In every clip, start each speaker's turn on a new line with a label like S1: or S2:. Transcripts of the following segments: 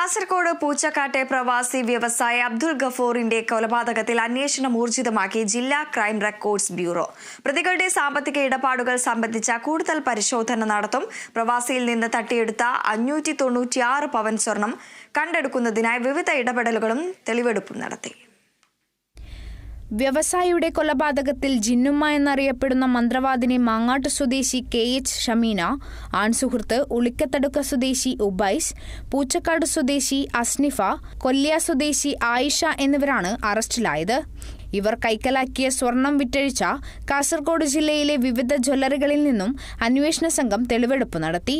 S1: കാസർഗോഡ് പൂച്ചക്കാട്ടെ പ്രവാസി വ്യവസായി അബ്ദുൾ ഗഫൂറിന്റെ കൊലപാതകത്തിൽ അന്വേഷണം ഊർജിതമാക്കി ജില്ലാ ക്രൈം റെക്കോർഡ്സ് ബ്യൂറോ. പ്രതികളുടെ സാമ്പത്തിക ഇടപാടുകൾ സംബന്ധിച്ച കൂടുതൽ പരിശോധന നടത്തും. പ്രവാസിയിൽ നിന്ന് തട്ടിയെടുത്ത അഞ്ഞൂറ്റി തൊണ്ണൂറ്റിയാറ് പവൻ സ്വർണം കണ്ടെടുക്കുന്നതിനായി വിവിധ ഇടപെടലുകളും തെളിവെടുപ്പും നടത്തി.
S2: വ്യവസായിയുടെ കൊലപാതകത്തിൽ ജിന്നുമ്മ എന്നറിയപ്പെടുന്ന മന്ത്രവാദിനി മാങ്ങാട്ട് സ്വദേശി കെ എച്ച് ഷമീന ആൺസുഹൃത്ത് ഉളിക്കത്തടുക്ക സ്വദേശി ഉബൈസ് പൂച്ചക്കാട് സ്വദേശി അസ്നിഫ കൊല്ലിയ സ്വദേശി ആയിഷ എന്നിവരാണ് അറസ്റ്റിലായത്. ഇവർ കൈക്കലാക്കിയ സ്വർണം വിറ്റഴിച്ച കാസർഗോഡ് ജില്ലയിലെ വിവിധ ജ്വല്ലറികളിൽ നിന്നും അന്വേഷണ സംഘം തെളിവെടുപ്പ് നടത്തി.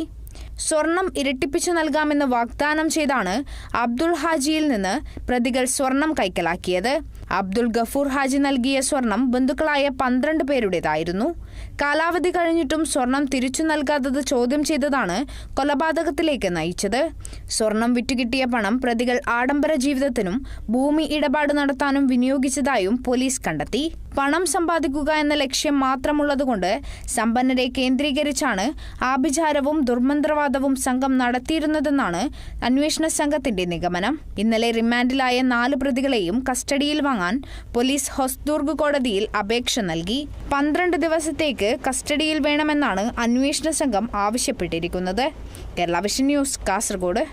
S2: സ്വർണം ഇരട്ടിപ്പിച്ചു നൽകാമെന്ന് വാഗ്ദാനം ചെയ്താണ് അബ്ദുൾ ഹാജിയിൽ നിന്ന് പ്രതികൾ സ്വർണം കൈക്കലാക്കിയത്. അബ്ദുൾ ഗഫൂർ ഹാജി നൽകിയ സ്വർണം ബന്ധുക്കളായ പന്ത്രണ്ട് പേരുടേതായിരുന്നു. കാലാവധി കഴിഞ്ഞിട്ടും സ്വർണം തിരിച്ചു നൽകാത്തത് ചോദ്യം ചെയ്തതാണ് കൊലപാതകത്തിലേക്ക് നയിച്ചത്. സ്വർണം വിറ്റുകിട്ടിയ പണം പ്രതികൾ ആഡംബര ജീവിതത്തിനും ഭൂമി ഇടപാട് നടത്താനും വിനിയോഗിച്ചതായും പോലീസ് കണ്ടെത്തി. പണം സമ്പാദിക്കുക എന്ന ലക്ഷ്യം മാത്രമുള്ളതുകൊണ്ട് സമ്പന്നരെ കേന്ദ്രീകരിച്ചാണ് ആഭിചാരവും ദുർമന്ത്രവാദവും സംഘം നടത്തിയിരുന്നതെന്നാണ് അന്വേഷണ സംഘത്തിന്റെ നിഗമനം. ഇന്നലെ റിമാൻഡിലായ നാല് പ്രതികളെയും കസ്റ്റഡിയിൽ വാങ്ങാൻ പോലീസ് ഹൊസ്ദുർഗ് കോടതിയിൽ അപേക്ഷ നൽകി. പന്ത്രണ്ട് ദിവസത്തേക്ക് കസ്റ്റഡിയിൽ വേണമെന്നാണ് അന്വേഷണ സംഘം ആവശ്യപ്പെട്ടിരിക്കുന്നത്. Kerala vision news Kasaragod.